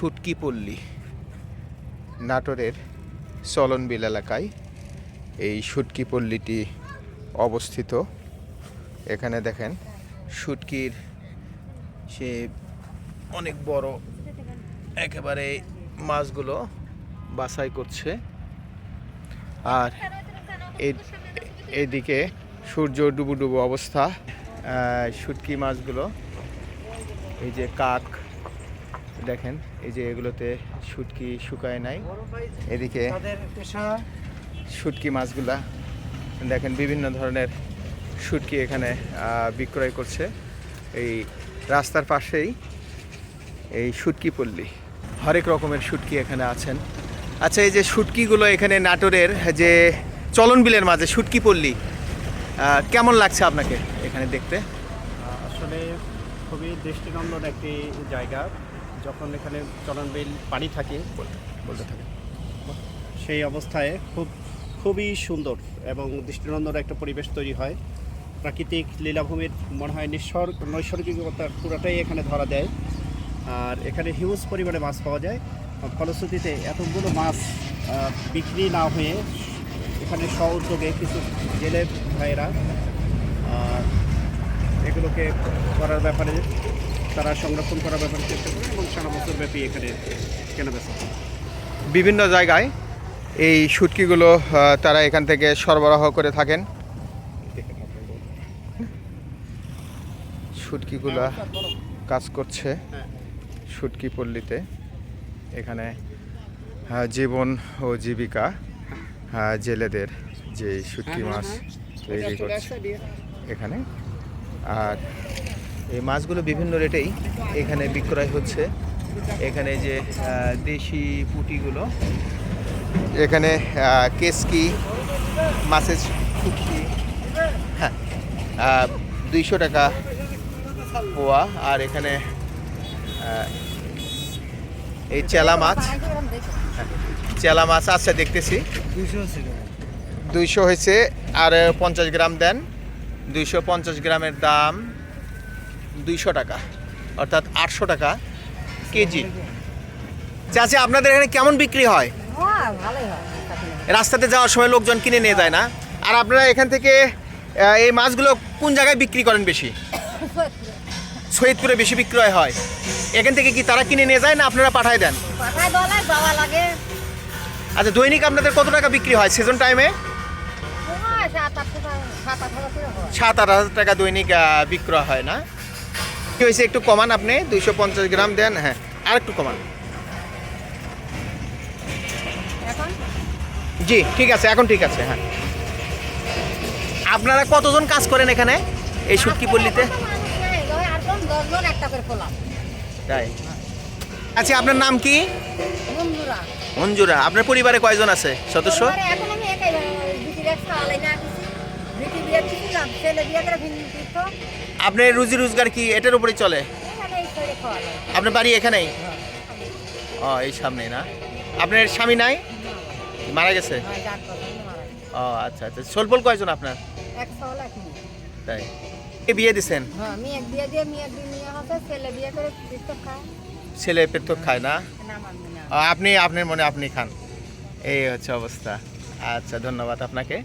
শুটকি পল্লী। নাটোরের চলনবিল এলাকায় এই শুটকি পল্লীটি অবস্থিত। এখানে দেখেন শুটকির সে অনেক বড় একেবারে মাছগুলো বাছাই করছে। আর এদিকে সূর্য ডুবু ডুবু অবস্থা শুটকি মাছগুলো এই যে কাক দেখেন এই যে এগুলোতে শুটকি শুকায় নাই। এদিকে শুটকি মাছগুলা দেখেন বিভিন্ন ধরনের শুটকি এখানে বিক্রয় করছে। এই রাস্তার পাশেই এই শুটকি পল্লী হরেক রকমের শুটকি এখানে আছেন। আচ্ছা এই যে শুটকিগুলো এখানে নাটোরের যে চলন বিলের মাঝে শুটকি পল্লী কেমন লাগছে আপনাকে এখানে দেখতে? আসলে খুবই দৃষ্টিনন্দন একটি জায়গা। যখন এখানে চলনবিল পানি থাকে বলতে থাকে। সেই অবস্থায় খুব খুবই সুন্দর এবং দৃষ্টিনন্দন একটা পরিবেশ তৈরি হয়। প্রাকৃতিক লীলাভূমির মনে হয় নিঃসর্গ নৈসর্গিকতা পুরোটাই এখানে ধরা দেয়। আর এখানে হিউজ পরিমাণে মাছ পাওয়া যায়। ফলশ্রুতিতে এতগুলো মাছ বিক্রি না হয়ে এখানে স্ব উদ্যোগে কিছু জেলে ভাইয়েরা এগুলোকে করার ব্যাপারে তারা সংরক্ষণ করার ব্যাপারে চেষ্টা করে এবং সারা বছর ব্যাপী এখানে কেনাবেচা হয় বিভিন্ন জায়গায় এই শুটকিগুলো তারা এখান থেকে সরবরাহ করে থাকেন। শুটকিগুলা কাজ করছে শুটকি পল্লীতে। এখানে জীবন ও জীবিকা জেলেদের যে শুটকি মাছ তৈরি করছে। এখানে আর এই মাছগুলো বিভিন্ন রেটেই এখানে বিক্রয় হচ্ছে। এখানে যে দেশি পুঁটিগুলো। এখানে কেসকি মাছের শুটকি হ্যাঁ দুইশো টাকা পোয়া। আর এখানে এই চেলা মাছ। চেলা মাছ আছে দেখতেছি। দুইশো হয়েছে আর পঞ্চাশ গ্রাম দেন। দুইশো পঞ্চাশ গ্রামের দাম। দুইশো টাকা অর্থাৎ আটশো টাকা কেজি। চাচি আপনাদের এখানে কেমন বিক্রি হয়? হ্যাঁ রাস্তাতে যাওয়ার সময় লোকজন কিনে নিয়ে যায় না। আর আপনারা এখান থেকে এই মাছগুলো কোন জায়গায় বিক্রি করেন বেশি? সৈয়দপুরে বেশি বিক্রয় হয়। এখান থেকে কি তারা কিনে নিয়ে যায় না আপনারা পাঠায় দেন? আচ্ছা দৈনিক আপনাদের কত টাকা বিক্রি হয় সিজন টাইমে সাত আট হাজার টাকা দৈনিক বিক্রয় হয় না? কি হয়েছে একটু কমান আপনি দুইশো পঞ্চাশ গ্রাম দেন হ্যাঁ আর একটু কমান জি ঠিক আছে এখন ঠিক আছে হ্যাঁ। আপনারা কতজন কাজ করেন এখানে এই শুটকি পল্লীতে? তাই। আচ্ছা আপনার নাম কি? মঞ্জুরা। আপনার পরিবারে কয়জন আছে সদস্য? এখন আমি একাই ছেলে বিয়ে করে ভিন্ন আপনার রুজি রোজগার কি এটার উপরেই চলে? করে খাওয়া আপনার বাড়ি এখানেই? ও এই সামনে না? আপনার স্বামী নাই? মারা গেছে? হয় যার কথা মারা গেছে। ও আচ্ছা আচ্ছা। সোলপল কয়জন আপনার? এক সওয়াল এক মেয়ে। তাই। কে বিয়ে দিছেন? হ্যাঁ মেয়ে বিয়ে দিয়ে মেয়ে দুই মেয়ে হচ্ছে ছেলে বিয়ে করে তীর্থ খায়। ছেলে পেট তো খায় না? না আমার না। আপনি আপনার মনে আপনি খান। এই হচ্ছে অবস্থা। আচ্ছা ধন্যবাদ আপনাকে।